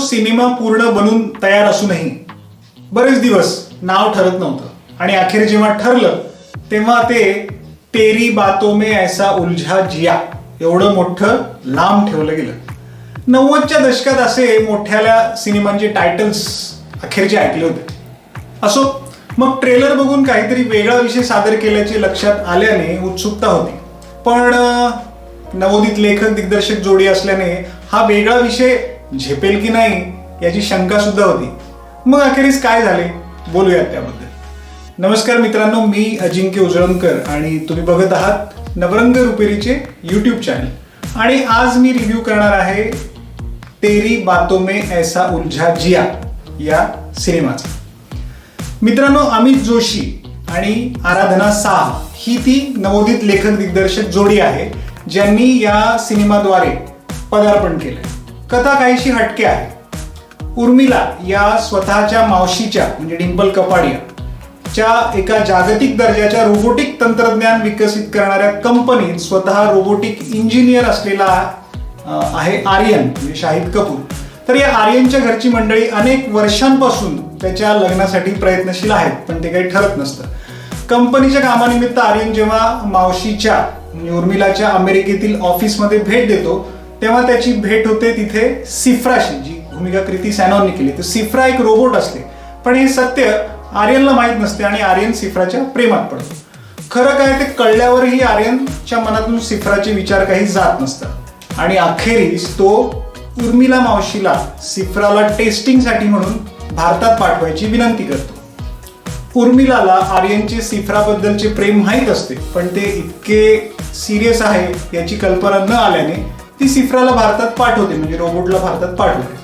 Cinema पूर्ण बनून तयार असूनही बरेच दिवस नाव ठरत नव्हतं. आणि अखेर जेव्हा ठरलं तेव्हा ते तेरी बातो मे ऐसा उलझा जिया एवढं मोठं लांब ठेवलं गेलं. नव्वदच्या दशकात असे मोठ्याल्या सिनेमांचे टायटल्स अखेरचे ऐकले होते. असो मग ट्रेलर बघून काहीतरी वेगळा विषय सादर केल्याचे लक्षात आल्याने उत्सुकता होती. पण नवोदित लेखक दिग्दर्शक जोडी असल्याने हा वेगळा विषय झेपेल की नाही याची शंका सुद्धा होती. मग अखेरीस काय झाले? बोलूयात त्याबद्दल. नमस्कार मित्रांनो मी अजिंक्य उजळंकर आणि तुम्ही बघत आहात नवरंग रुपेरीचे यूट्यूब चॅनल आणि आज मी रिव्ह्यू करणार आहे तेरी बातो में ऐसा उलझा जिया या सिनेमाचा. मित्रांनो अमित जोशी आणि आराधना साह ही ती नवोदित लेखक दिग्दर्शक जोडी आहे ज्यांनी या सिनेमाद्वारे पदार्पण केले कथा काहीशी हटके आहे. उर्मिला या स्वतःच्या मावशीच्या म्हणजे डिंपल कपाडिया च्या एका जागतिक दर्जाच्या रोबोटिक तंत्रज्ञान विकसित करणाऱ्या कंपनीत स्वतः रोबोटिक इंजिनियर असलेला आहे आर्यन म्हणजे शाहिद कपूर. तर या आर्यनच्या घरची मंडळी अनेक वर्षांपासून त्याच्या लग्नासाठी प्रयत्नशील आहेत पण ते काही ठरत नसतं. कंपनीच्या कामानिमित्त आर्यन जेव्हा मावशीच्या म्हणजे उर्मिलाच्या अमेरिकेतील ऑफिसमध्ये भेट देतो तेव्हा त्याची भेट होते तिथे सिफ्राशी जी भूमिका कृती सॅनॉनने केली. तर सिफ्रा एक रोबोट असते. पण हे सत्य आर्यनला माहीत नसते आणि आर्यन सिफ्राच्या प्रेमात पडतो. खरं काय ते कळल्यावरही आर्यनच्या मनातून सिफ्राचे विचार काही जात नसतात. आणि अखेरीस तो उर्मिला मावशीला सिफ्राला टेस्टिंगसाठी म्हणून भारतात पाठवायची विनंती करतो. उर्मिलाला आर्यनचे सिफ्राबद्दलचे प्रेम माहीत असते पण ते इतके सिरियस आहे याची कल्पना न आल्याने ती सिफ्राला भारतात पाठवते म्हणजे रोबोटला भारतात पाठवते.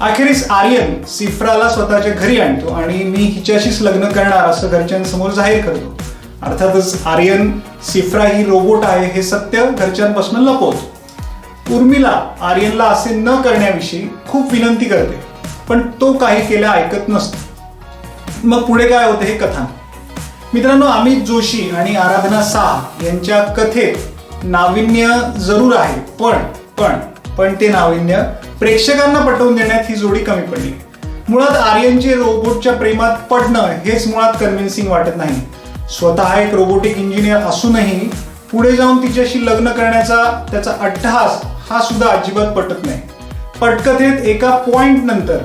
अखेरीस आर्यन सिफ्राला स्वतःच्या घरी आणतो आणि मी हिच्याशीच लग्न करणार असं घरच्यांसमोर जाहीर करतो. अर्थातच आर्यन सिफ्रा ही रोबोट आहे हे सत्य घरच्यांपासून लपवतो. उर्मिला आर्यनला असे न करण्याविषयी खूप विनंती करते पण तो काही केल्या ऐकत नसतो. मग पुढे काय होते हे कथा मित्रांनो अमित जोशी आणि आराधना साह यांच्या कथेत नाविन्य जरूर आहे. पण पण पण ते नाविन्य प्रेक्षकांना पटवून देण्यात ही जोडी कमी पडली. मुळात आर्यनचे रोबोटच्या प्रेमात पडणं हेच मुळात कन्व्हिन्सिंग वाटत नाही. स्वतः एक रोबोटिक इंजिनियर असूनही पुढे जाऊन तिच्याशी लग्न करण्याचा त्याचा अट्टहास हा सुद्धा अजिबात पटत नाही. पटकथेत एका पॉइंट नंतर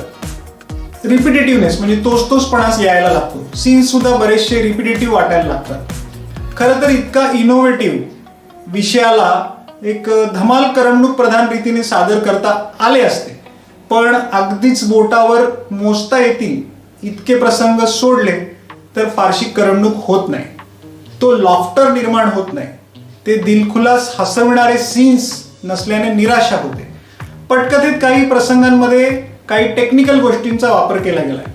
रिपिटेटिव्हनेस म्हणजे तोच तोचपणाच यायला लागतो. सीन्स सुद्धा बरेचसे रिपिटेटिव्ह वाटायला लागतात. खरं तर इतका इनोव्हेटिव्ह विषयाला एक धमाल करमणूक प्रधान रीतीने सादर करता आले असते. पण अगदीच बोटावर मोजता येतील इतके प्रसंग सोडले तर फारशी करमणूक होत नाही. तो लॉफ्टर निर्माण होत नाही. ते दिलखुलास हसविणारे सीन्स नसल्याने निराशा होते. पटकथेत काही प्रसंगांमध्ये काही टेक्निकल गोष्टींचा वापर केला गेलाय.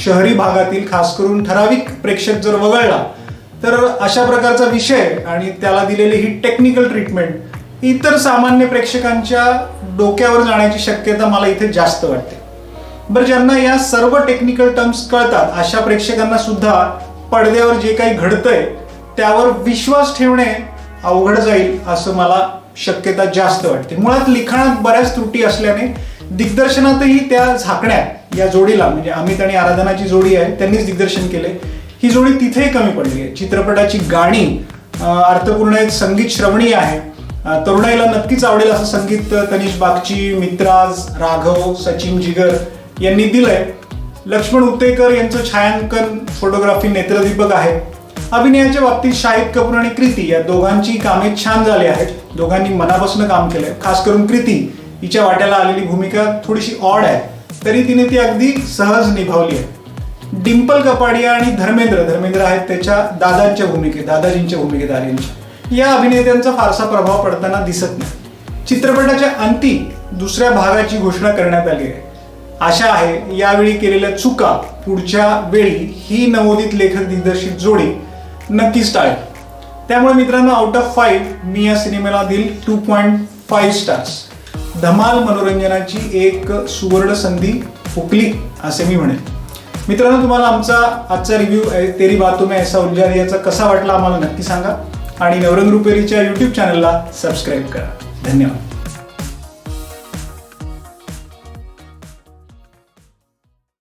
शहरी भागातील खास करून ठराविक प्रेक्षक जर वगळला तर अशा प्रकारचा विषय आणि त्याला दिलेली ही टेक्निकल ट्रीटमेंट इतर सामान्य प्रेक्षकांच्या डोक्यावर जाण्याची शक्यता मला इथे जास्त वाटते. बरं ज्यांना या सर्व टेक्निकल टर्म्स कळतात अशा प्रेक्षकांना सुद्धा पडद्यावर जे काही घडतंय त्यावर विश्वास ठेवणे अवघड जाईल असं मला शक्यता जास्त वाटते. मुळात लिखाणात बऱ्याच त्रुटी असल्याने दिग्दर्शनातही त्या झाकण्यात या जोडीला म्हणजे अमित आणि आराधनाची जोडी आहे त्यांनीच दिग्दर्शन केले ही जोडी तिथेही कमी पडली आहे. चित्रपटाची गाणी अर्थपूर्ण एक संगीत श्रवणीय आहे. तरुणाईला नक्कीच आवडेल असं संगीत तनिष बागची मित्राज राघव सचिन जिगर यांनी दिलंय. लक्ष्मण उत्तेकर यांचं छायांकन फोटोग्राफी नेत्रदीपक आहे. अभिनयाच्या बाबतीत शाहिद कपूर आणि कृती या दोघांची कामे छान झाली आहेत. दोघांनी मनापासून काम केलंय. खास करून कृती हिच्या वाट्याला आलेली भूमिका थोडीशी ऑड आहे. तरी तिने ती अगदी सहज निभावली आहे. डिंपल कपाडिया आणि धर्मेंद्र. धर्मेंद्र आहेत त्याच्या दादांच्या भूमिकेत दादाजींच्या भूमिकेत आर्यनच्या या अभिनेत्यांचा फारसा प्रभाव पडताना दिसत नाही. चित्रपटाच्या अंती दुसऱ्या भागाची घोषणा करण्यात आली आहे. आशा आहे यावेळी केलेल्या चुका पुढच्या वेळी ही नवोदित लेखक दिग्दर्शित जोडी नक्कीच टाळेल. त्यामुळे मित्रांनो आउट ऑफ फाईव्ह मी या सिनेमाला देईल टू पॉईंट फाईव्ह स्टार्स धमाल मनोरंजनाची एक सुवर्ण संधी फुकली असे मी म्हणेन. मित्रांनो तुम्हाला आमचा आजचा रिव्ह्यू तेरी बातों में ऐसा उलझा याचा कसा वाटला आम्हाला नक्की सांगा. आणि नवरंग रुपेरीच्या युट्यूब चॅनलला सबस्क्राईब करा. धन्यवाद.